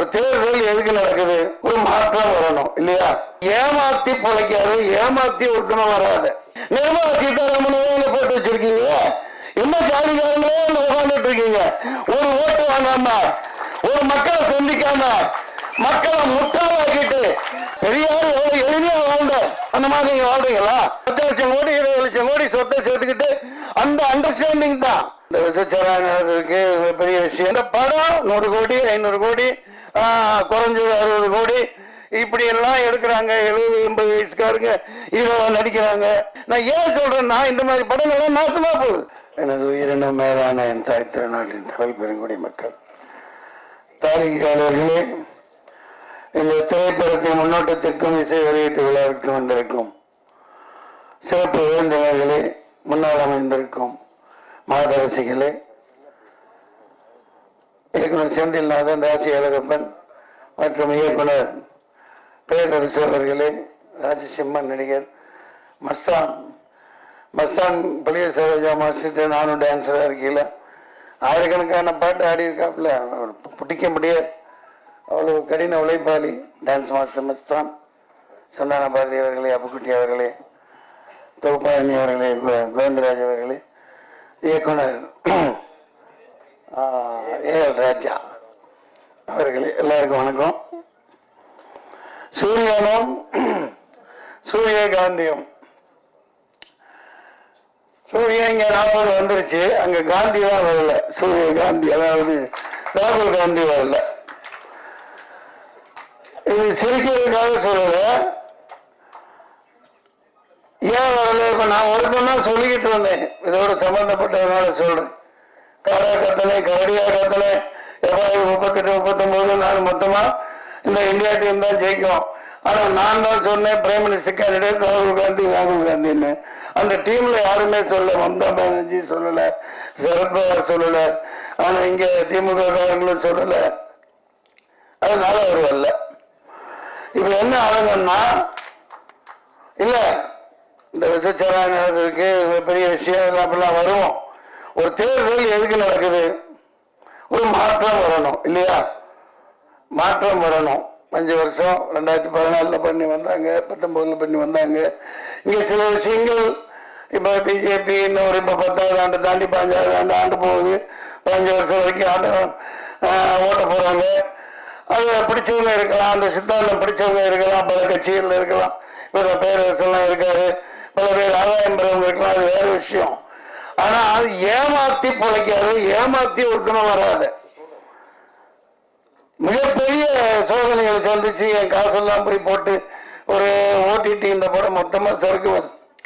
ஒரு தேர்தல் எதுக்கு நடக்குது? ஒரு மாற்றம் வரணும் இல்லையா? ஏமாத்தி பொழைக்காது ஏமாத்தி ஒருத்தனம் வராது. நிர்மலா சீதாராமன் போட்டு வச்சிருக்கீங்க. என்ன ஜாதிகாரங்களே உட்காந்துட்டு இருக்கீங்க? ஒரு ஓட்டு வாங்காம ஒரு மக்களை சந்திக்காம மக்களை முட்டாளாக்கிட்டு பெரியார் எவ்வளவு எளிமையா வாழ்ந்த அந்த மாதிரி நீங்க வாழ்றீங்களா? பத்து லட்சம் கோடி இருபது லட்சம் கோடி சொத்தை சேர்த்துக்கிட்டு அந்த அண்டர்ஸ்டாண்டிங் தான். இந்த விசச்சாரங்கிறதுக்கு பெரிய விஷயம். இந்த படம் நூறு கோடி ஐநூறு கோடி குறைஞ்சது அறுபது கோடி. இப்படி எல்லாம் எடுக்கிறாங்க எழுபது எண்பது வயசுக்காரங்க ஹீரோவா நடிக்கிறாங்க. நான் ஏன் சொல்றேன்னா இந்த மாதிரி படங்கள்லாம் நாசமா போகுது. எனது உயிரினம் மேலான என் தாய் திருநாட்டின் தமிழ் பெருங்குடி மக்கள். தாரிகாரர்களே இந்த திரைப்படத்தின் முன்னோட்டத்திற்கும் இசை வெளியீட்டு விழாவிற்கும் வந்திருக்கும் சிறப்பு விருந்தினர்களே முன்னால் அமைந்திருக்கும் மாதரசிகளே இயக்குனர் செந்தில்நாதன் ராசி அழகப்பன் மற்றும் இயக்குனர் பேரரசு அவர்களே ராஜசிம்மன் நடிகர் மஸ்தான். மஸ்தான் பழைய சரோஜா மாஸ்டர் நானும் டான்ஸராக இருக்கையில் ஆயிரக்கணக்கான பாட்டு ஆடி இருக்காப்புல. அவர் பிடிக்க முடியாது. அவ்வளோ கடின உழைப்பாளி டான்ஸ் மாஸ்டர் மஸ்தான். சந்தான பாரதி அவர்களே அப்புக்குட்டி அவர்களே தொகுப்பாயணி அவர்களே கோவிந்தராஜ் அவர்களே இயக்குனர் ஏ ராஜா. அவர்களே எல்லாருக்கும் வணக்கம். சூரியனும் சூரியகாந்தியும். சூரியன் இங்கே நாற்பது வந்துருச்சு. அங்கே காந்தி தான் வரல. சூரிய காந்தி அதாவது ராகுல் காந்தி வரல. இது சிரிக்கிறதுக்காக சொல்லல. ஏன் வரல? இப்போ நான் ஒருத்தனா சொல்லிக்கிட்டு வந்தேன் இதோட சம்மந்தப்பட்டதுனால சொல்கிறேன் காடா கத்தலை கரடியா கத்தலை எவ்வளவு முப்பத்தெட்டு முப்பத்தொன்பது நான் மொத்தமா இந்த இந்தியா டீம் தான் ஜெயிக்கும். ஆனா நான் தான் சொன்னேன் பிரைம் மினிஸ்டர் கேண்டிடேட் ராகுல் காந்தி ராகுல் காந்தின்னு. அந்த டீம்ல யாருமே சொல்லல மம்தா பானர்ஜி சொல்லல சரத்பவார் சொல்லல ஆனா இங்க திமுக காரங்களும் சொல்லல. அதனால அவர் வரல. இப்ப என்ன ஆளுங்கன்னா இல்ல இந்த விசச்சாரம் நடந்திருக்கு பெரிய விஷயம் அப்படிலாம் வருவோம் ஒரு தேர்தல் எதுக்கு நடக்குது? ஒரு மாற்றம் வரணும் இல்லையா? மாற்றம் வரணும். அஞ்சு வருஷம் ரெண்டாயிரத்தி பதினாலில் பண்ணி வந்தாங்க பத்தொம்போதில் பண்ணி வந்தாங்க. இங்கே சில விஷயங்கள் இப்போ பிஜேபி இன்னொரு இப்போ பத்தாவது ஆண்டு தாண்டி பதினஞ்சாவது ஆண்டு ஆண்டு போகுது. பதினஞ்சு வருஷம் வரைக்கும் ஆண்டு ஓட்ட போறாங்க. அது பிடிச்சவங்க இருக்கலாம் அந்த சித்தாந்தம் பிடிச்சவங்க இருக்கலாம் பல கட்சிகளில் இருக்கலாம். இவர பேரரசெல்லாம் இருக்காரு. பல பேர் ஆதாயம் பெறவங்க இருக்கலாம் அது வேறு விஷயம். ஏமாத்தி பிழைக்காது ஏமாத்தி ஒருத்தனை வராது. மிகப்பெரிய சோதனைகளை சந்திச்சு என் காசெல்லாம் போய் போட்டு ஒரு ஓடிடி இந்த படம் மொத்தமா சறுக்கு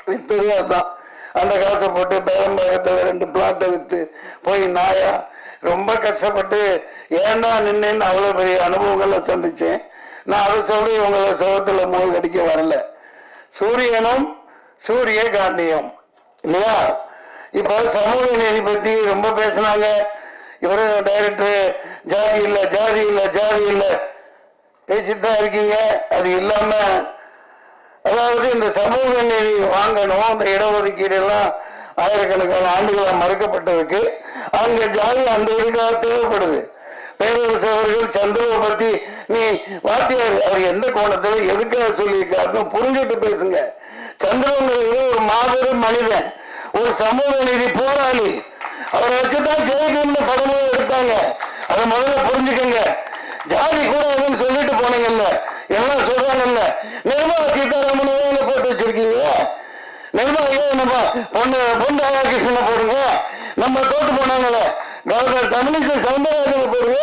வித்தது அதுதான் அந்த காசை போட்டு பேரம்பாக்கத்தில் ரெண்டு பிளாட்டை வித்து போய் நாயா. ரொம்ப கஷ்டப்பட்டு ஏன்னா நின்னேன்னு அவ்வளோ பெரிய அனுபவங்களை சந்திச்சேன். நான் அதை சொல்லி இவங்களை சுகத்தில் மூழ்கடிக்க அடிக்க வரல. சூரியனும் சூரிய காந்தியும் இல்லையா? இப்போ சமூக நீதி பத்தி ரொம்ப பேசினாங்க. இவரும் டைரக்டர் ஜாதி இல்ல ஜாதி இல்ல ஜாதி இல்ல. பேசிட்டு தான் இருக்கீங்க. அது இல்லாம அதாவது இந்த சமூக நீதி வாங்கணும். இந்த இடஒதுக்கீடு எல்லாம் ஆயிரக்கணக்கான ஆண்டுகளாக மறுக்கப்பட்டதுக்கு அங்க ஜாதி அந்த இதுக்காக தேவைப்படுது. பேரரசு அவர்கள் சந்திரவை பத்தி நீ வாத்தியார் அவர் எந்த கோணத்துல எதுக்காக சொல்லியிருக்காருன்னு புரிஞ்சுட்டு பேசுங்க. சந்திரங்கிறது ஒரு மாபெரும் மனிதன். ஒரு சமூக நீதி போராளி. அவரை வச்சுதான் ஜெயபீம்னு படமும் எடுத்தாங்க. அதை முதல்ல புரிஞ்சுக்கங்க. ஜாதி கூடாதுன்னு சொல்லிட்டு போனீங்கல்ல. எல்லாம் சொல்றாங்கல்ல. நிர்மலா சீதாராமன் வேலை போட்டு வச்சிருக்கீங்க? நிர்மலா ஏன் நம்ம பொண்ணு பொண்ணு ராதாகிருஷ்ணனை போடுங்க? நம்ம தோட்டு போனாங்கல்ல. கவர்னர் தமிழிசை சவுந்தரராஜனை போடுங்க.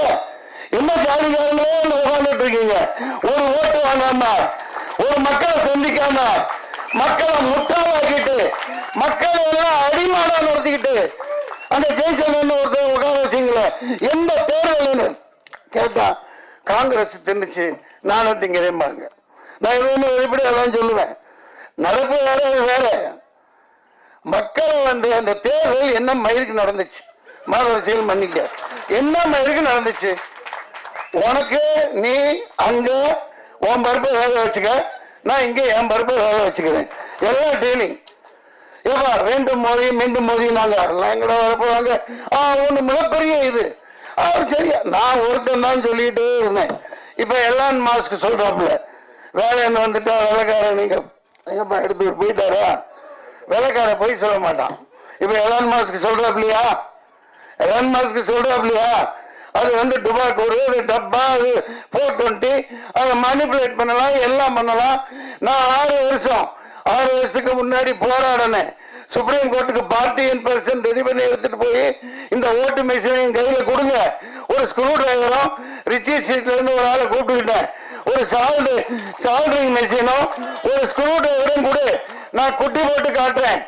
என்ன ஜாதிக்காரங்களே உட்காந்துட்டு இருக்கீங்க? ஒரு ஓட்டு வாங்காம ஒரு மக்களை சந்திக்காம மக்களை முட்டாளாக்கிட்டு மக்களை எல்லாம் அடிமாடா நடத்திக்கிட்டு அந்த ஜெய்சங்கர் ஒருத்தர் உட்கார வச்சீங்களே எந்த தேர்தல்னு கேட்டா காங்கிரஸ் தின்னுச்சு நானும் திங்கிறேன்பாங்க நான் எதுவுமே வெளிப்படையாக தான் சொல்லுவேன். நடப்பு வேற வேற. மக்களை வந்து அந்த தேர்தல் என்ன மயிருக்கு நடந்துச்சு? மாதவரிசையில் மன்னிக்க என்ன மயிருக்கு நடந்துச்சு? உனக்கு நீ அங்க உன் பருப்பை வேக வச்சுக்க. நான் இங்கே என் பருப்பை வேக வச்சுக்கிறேன். எல்லாம் டீலிங் ஏப்பா வேண்டும் மோதி மீண்டும் மோதி நாங்க அதெல்லாம் எங்கட வரப்போவாங்க ஆ ஒன்று மிகப்பெரிய இது. அவர் சரியா நான் ஒருத்தன் தான் சொல்லிகிட்டே இருந்தேன். இப்போ எல்லாம் மாஸ்க் சொல்றாப்புல வேலைன்னு வந்துட்டா வேலைக்காரன் நீங்க எங்கப்பா எடுத்து போயிட்டாரா? வேலைக்காரன் போய் சொல்ல மாட்டான். இப்போ எலான் மாஸ்க்கு சொல்றாப்லையா எலான் மாஸ்க்கு சொல்றாப்லையா அது வந்து டுபாக்கூர் அது டப்பா அது ஃபோர் டுவெண்ட்டி அதை மணிப்புலேட் பண்ணலாம் எல்லாம் பண்ணலாம். நான் ஆறு வருஷம் ஆறு வருஷத்துக்கு முன்னாடி போராடினேன். சுப்ரீம் கோர்ட்டுக்கு பார்ட்டி இன் பர்சன் ரெடி பண்ணி எடுத்துட்டு போய் இந்த ஓட்டு மிஷினையும் கையில் கொடுங்க. ஒரு ஸ்க்ரூ டிரைவரும் ரிச்சி ஸ்ட்ரீட்லேருந்து ஒரு ஆளை கூப்பிட்டுக்கிட்டேன். ஒரு சால்டு சால்டரிங் மிஷினும் ஒரு ஸ்க்ரூ டிரைவரும் கொடு. நான் குட்டி போட்டு காட்டுறேன்.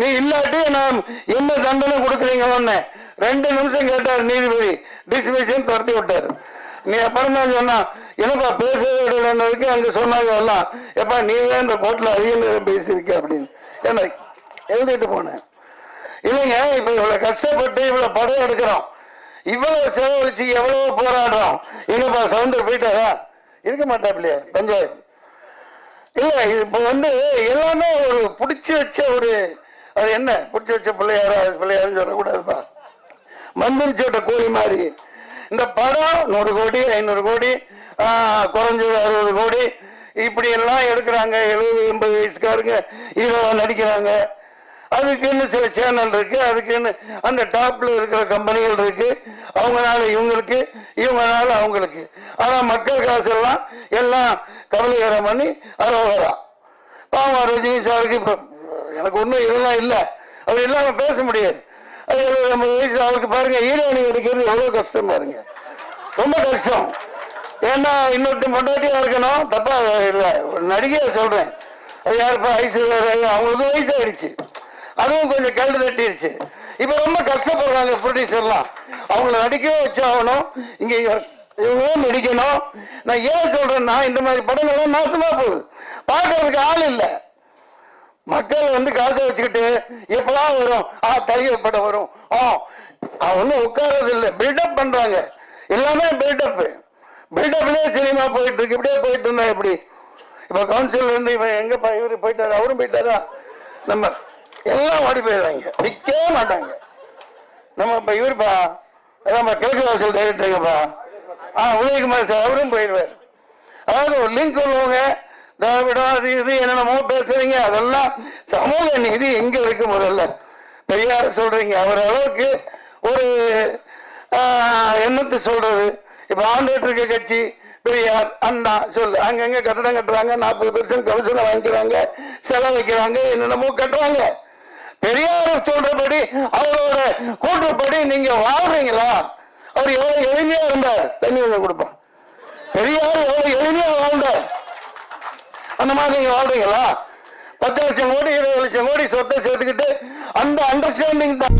நீ இல்லாட்டி நான் என்ன தண்டனை கொடுக்குறீங்கன்னு ரெண்டு நிமிஷம் கேட்டார் நீதிபதி. டிஸ்மிஷன் துரத்தி விட்டார். நீ அப்புறம் தான் சொன்னா என்னப்பா பேச விடலன்னதுக்கு அங்க சொன்னாங்க எல்லாம். எப்பா நீ தான் இந்த கோர்ட்ல அதிக நேரம் பேசியிருக்க அப்படின்னு. என்ன எழுதிட்டு போனேன். இல்லைங்க இப்ப இவ்வளவு கஷ்டப்பட்டு இவ்வளவு படம் எடுக்கிறோம். இவ்வளவு செலவழிச்சு எவ்வளவு போராடுறோம். எங்கப்பா சவுண்டர் போயிட்டாரா? இருக்க மாட்டாப்லையே பஞ்சாயத்து. இல்ல இப்போ வந்து எல்லாமே ஒரு பிடிச்சி வச்ச ஒரு அது என்ன? பிடிச்சி வச்ச பிள்ளையாரா பிள்ளையாருன்னு சொல்லக்கூடாதுப்பா. மந்திரிச்சோட்ட கோழி மாதிரி. இந்த படம் நூறு கோடி ஐநூறு கோடி குறைஞ்சது அறுபது கோடி. இப்படி எல்லாம் எடுக்கிறாங்க எழுபது எண்பது வயசுக்காரங்க ஹீரோவாக நடிக்கிறாங்க. அதுக்குன்னு சில சேனல் இருக்கு. அதுக்குன்னு அந்த டாப்ல இருக்கிற கம்பெனிகள் இருக்கு. அவங்களால இவங்களுக்கு இவங்களால அவங்களுக்கு. ஆனா மக்கள் காசு எல்லாம் எல்லாம் கபலீகரம் பண்ணி அரோகரா. பாவம் ரஜினி சாருக்கு இப்ப எனக்கு ஒன்றும் இதெல்லாம் இல்லை. அவர் இல்லாம பேச முடியாது. அது நம்ம வயசு அவருக்கு பாருங்க ஹீரோயினி எடுக்கிறது எவ்வளோ கஷ்டம் பாருங்க ரொம்ப கஷ்டம். ஏன்னா இன்னொருத்தன் பொண்டாட்டியாக இருக்கணும் தப்பா இல்லை. ஒரு நடிகையை சொல்கிறேன் அது யாருப்பா வயசு ராய் அவங்களுக்கு வயசு ஆயிடுச்சு அதுவும் கொஞ்சம் கல்டு தட்டிடுச்சு இப்போ ரொம்ப கஷ்டப்படுறாங்க ப்ரொடியூசர்லாம் அவங்கள நடிக்கவே வச்சாகணும். இங்கே இவங்களும் நடிக்கணும். நான் ஏன் சொல்கிறேன்னா இந்த மாதிரி படங்கள்லாம் நாசமா போகுது. பார்க்கறதுக்கு ஆள் இல்லை. மக்கள் வந்து காசை வச்சுக்கிட்டு எப்பதான் வரும்? ஆ தலிகை படம் வரும். ஆ ஒன்றும் உட்காரது இல்லை. பில்டப் பண்றாங்க. எல்லாமே பில்டப் பில்டப்லேயே சினிமா போயிட்டு இருக்கு. இப்படியே போயிட்டு இருந்தா எப்படி? இப்ப கவுன்சில் இருந்து இவன் எங்கப்பா இவரு போயிட்டாரு அவரும் போயிட்டாரா? நம்ம எல்லாம் ஓடி போயிடுறாங்க. நிற்கவே மாட்டாங்க. நம்ம இப்ப இவருப்பா நம்ம கிழக்கு வாசல் டைரக்டருங்கப்பா ஆ உதயகுமார் சார் அவரும் போயிடுவார். அதாவது ஒரு லிங்க் உள்ளவங்க திராவிடம் அது இது என்னென்னமோ பேசுறீங்க. அதெல்லாம் சமூக நீதி எங்க இருக்கு முதல்ல? பெரியார சொல்றீங்க. அவர் அளவுக்கு ஒரு எண்ணத்தை என்னத்தை சொல்றது? இப்ப ஆண்டுகிட்டு இருக்க கட்சி பெரியார் அண்ணா சொல்லு. அங்கங்க கட்டடம் கட்டுறாங்க நாற்பது பெர்சன்ட் கமிஷனை வாங்கிக்கிறாங்க செலவு வைக்கிறாங்க என்னென்னமோ கட்டுறாங்க. பெரியார் சொல்றபடி அவரோட கூற்றுப்படி நீங்க வாழ்றீங்களா? அவர் எவ்வளவு எளிமையா இருந்தார். தண்ணி கொடுப்பான். பெரியார் எவ்வளவு எளிமையா அந்த மாதிரி நீங்க வாழ்றீங்களா? பத்து லட்சம் கோடி இருபது லட்சம் கோடி சொத்தை சேர்த்துக்கிட்டு அந்த அண்டர்ஸ்டாண்டிங் தான்.